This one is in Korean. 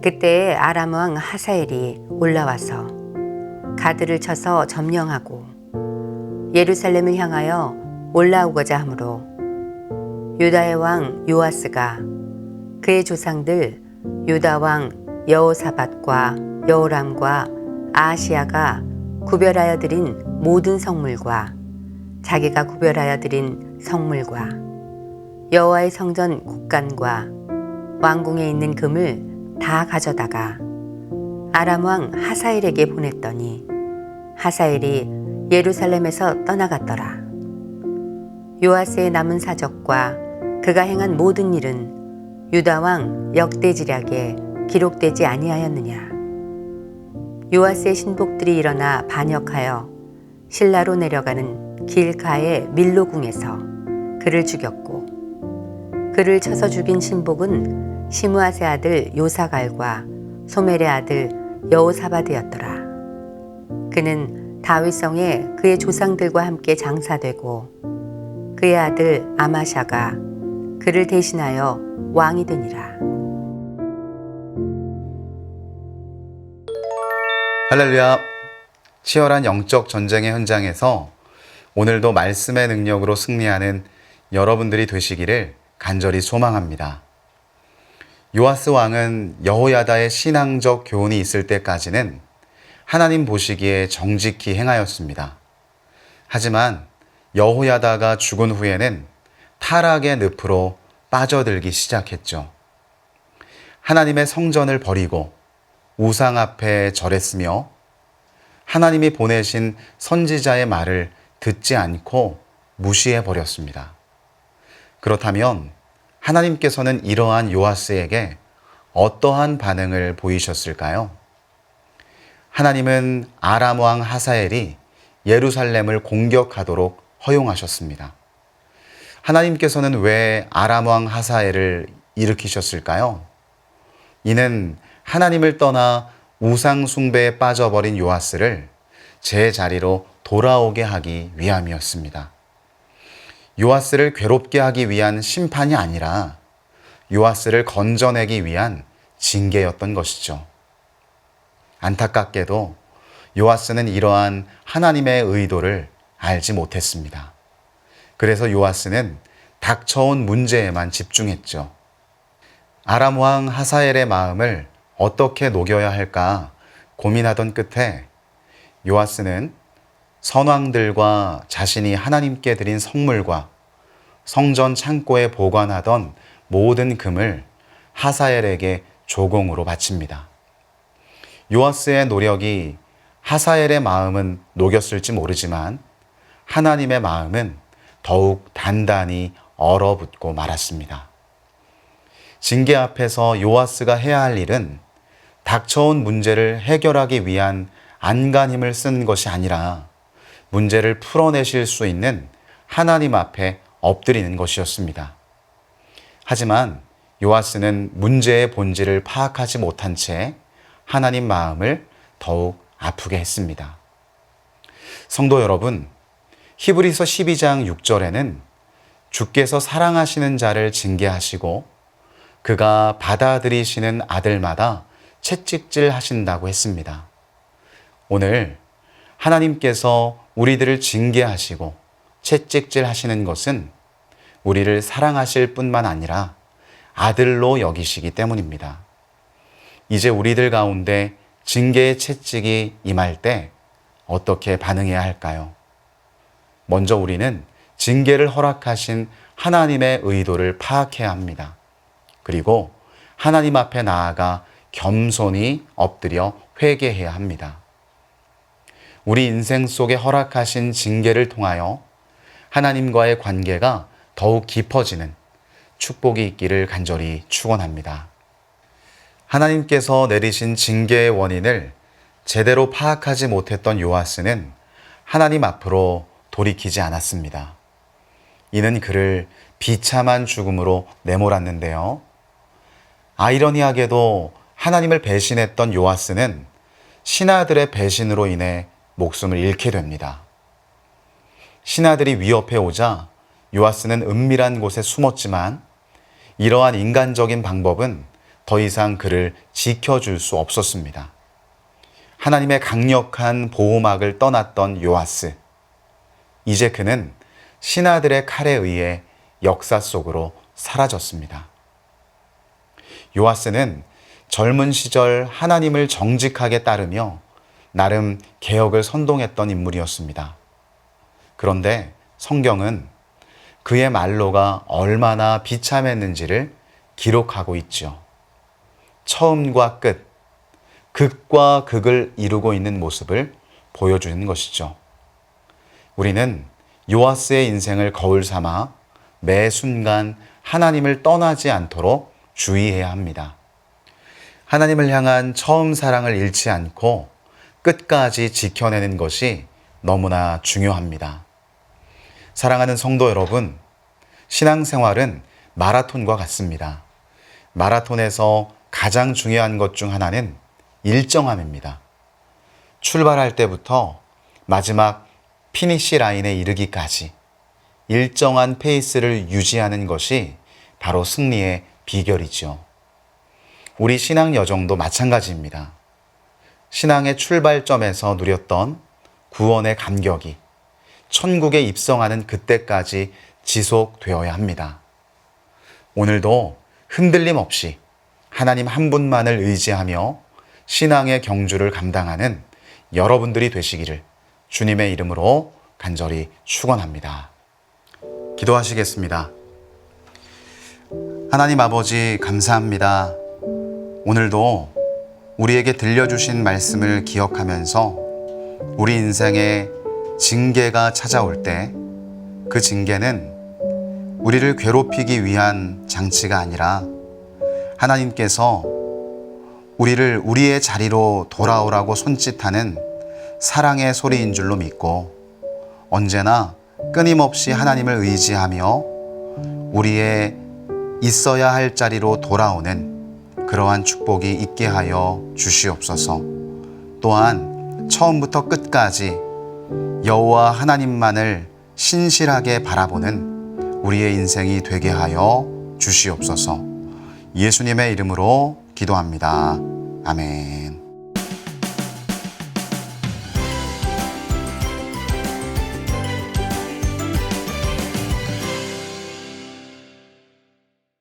그때 아람 왕 하사엘이 올라와서 가드를 쳐서 점령하고 예루살렘을 향하여 올라오고자 하므로 유다의 왕 요아스가 그의 조상들 유다 왕 여호사밧과 여호람과 아시아가 구별하여 드린 모든 성물과 자기가 구별하여 드린 성물과 여호와의 성전 곳간과 왕궁에 있는 금을 다 가져다가 아람 왕 하사엘에게 보냈더니 하사엘이 예루살렘에서 떠나갔더라. 요아스의 남은 사적과 그가 행한 모든 일은 유다 왕 역대지략에 기록되지 아니하였느냐. 요아스의 신복들이 일어나 반역하여 신라로 내려가는 길가의 밀로궁에서 그를 죽였고 그를 쳐서 죽인 신복은 시므아세 아들 요사갈과 소멜의 아들 여호사바드였더라. 그는 다윗성에 그의 조상들과 함께 장사되고 그의 아들 아마샤가 그를 대신하여 왕이 되니라. 할렐루야. 치열한 영적 전쟁의 현장에서 오늘도 말씀의 능력으로 승리하는 여러분들이 되시기를 간절히 소망합니다. 요아스 왕은 여호야다의 신앙적 교훈이 있을 때까지는 하나님 보시기에 정직히 행하였습니다. 하지만 여호야다가 죽은 후에는 타락의 늪으로 빠져들기 시작했죠. 하나님의 성전을 버리고 우상 앞에 절했으며 하나님이 보내신 선지자의 말을 듣지 않고 무시해 버렸습니다. 그렇다면 하나님께서는 이러한 요아스에게 어떠한 반응을 보이셨을까요? 하나님은 아람 왕 하사엘이 예루살렘을 공격하도록 허용하셨습니다. 하나님께서는 왜 아람 왕 하사엘을 일으키셨을까요? 이는 하나님을 떠나 우상 숭배에 빠져버린 요아스를 제 자리로 돌아오게 하기 위함이었습니다. 요아스를 괴롭게 하기 위한 심판이 아니라 요아스를 건져내기 위한 징계였던 것이죠. 안타깝게도 요아스는 이러한 하나님의 의도를 알지 못했습니다. 그래서 요아스는 닥쳐온 문제에만 집중했죠. 아람 왕 하사엘의 마음을 어떻게 녹여야 할까 고민하던 끝에 요아스는 선왕들과 자신이 하나님께 드린 성물과 성전 창고에 보관하던 모든 금을 하사엘에게 조공으로 바칩니다. 요아스의 노력이 하사엘의 마음은 녹였을지 모르지만 하나님의 마음은 더욱 단단히 얼어붙고 말았습니다. 징계 앞에서 요아스가 해야 할 일은 닥쳐온 문제를 해결하기 위한 안간힘을 쓴 것이 아니라 문제를 풀어내실 수 있는 하나님 앞에 엎드리는 것이었습니다. 하지만 요아스는 문제의 본질을 파악하지 못한 채 하나님 마음을 더욱 아프게 했습니다. 성도 여러분, 히브리서 12장 6절에는 주께서 사랑하시는 자를 징계하시고 그가 받아들이시는 아들마다 채찍질 하신다고 했습니다. 오늘 하나님께서 우리들을 징계하시고 채찍질 하시는 것은 우리를 사랑하실 뿐만 아니라 아들로 여기시기 때문입니다. 이제 우리들 가운데 징계의 채찍이 임할 때 어떻게 반응해야 할까요? 먼저 우리는 징계를 허락하신 하나님의 의도를 파악해야 합니다. 그리고 하나님 앞에 나아가 겸손히 엎드려 회개해야 합니다. 우리 인생 속에 허락하신 징계를 통하여 하나님과의 관계가 더욱 깊어지는 축복이 있기를 간절히 축원합니다. 하나님께서 내리신 징계의 원인을 제대로 파악하지 못했던 요아스는 하나님 앞으로 돌이키지 않았습니다. 이는 그를 비참한 죽음으로 내몰았는데요. 아이러니하게도 하나님을 배신했던 요아스는 신하들의 배신으로 인해 목숨을 잃게 됩니다. 신하들이 위협해 오자 요아스는 은밀한 곳에 숨었지만 이러한 인간적인 방법은 더 이상 그를 지켜줄 수 없었습니다. 하나님의 강력한 보호막을 떠났던 요아스. 이제 그는 신하들의 칼에 의해 역사 속으로 사라졌습니다. 요아스는 젊은 시절 하나님을 정직하게 따르며 나름 개혁을 선동했던 인물이었습니다. 그런데 성경은 그의 말로가 얼마나 비참했는지를 기록하고 있죠. 처음과 끝, 극과 극을 이루고 있는 모습을 보여주는 것이죠. 우리는 요아스의 인생을 거울 삼아 매 순간 하나님을 떠나지 않도록 주의해야 합니다. 하나님을 향한 처음 사랑을 잃지 않고 끝까지 지켜내는 것이 너무나 중요합니다. 사랑하는 성도 여러분, 신앙생활은 마라톤과 같습니다. 마라톤에서 가장 중요한 것 중 하나는 일정함입니다. 출발할 때부터 마지막 피니시 라인에 이르기까지 일정한 페이스를 유지하는 것이 바로 승리의 비결이죠. 우리 신앙 여정도 마찬가지입니다. 신앙의 출발점에서 누렸던 구원의 감격이 천국에 입성하는 그때까지 지속되어야 합니다. 오늘도 흔들림 없이 하나님 한 분만을 의지하며 신앙의 경주를 감당하는 여러분들이 되시기를 주님의 이름으로 간절히 축원합니다. 기도하시겠습니다. 하나님 아버지 감사합니다. 오늘도 우리에게 들려주신 말씀을 기억하면서 우리 인생에 징계가 찾아올 때 그 징계는 우리를 괴롭히기 위한 장치가 아니라 하나님께서 우리를 우리의 자리로 돌아오라고 손짓하는 사랑의 소리인 줄로 믿고 언제나 끊임없이 하나님을 의지하며 우리의 있어야 할 자리로 돌아오는 그러한 축복이 있게 하여 주시옵소서. 또한 처음부터 끝까지 여호와 하나님만을 신실하게 바라보는 우리의 인생이 되게 하여 주시옵소서. 예수님의 이름으로 기도합니다. 아멘.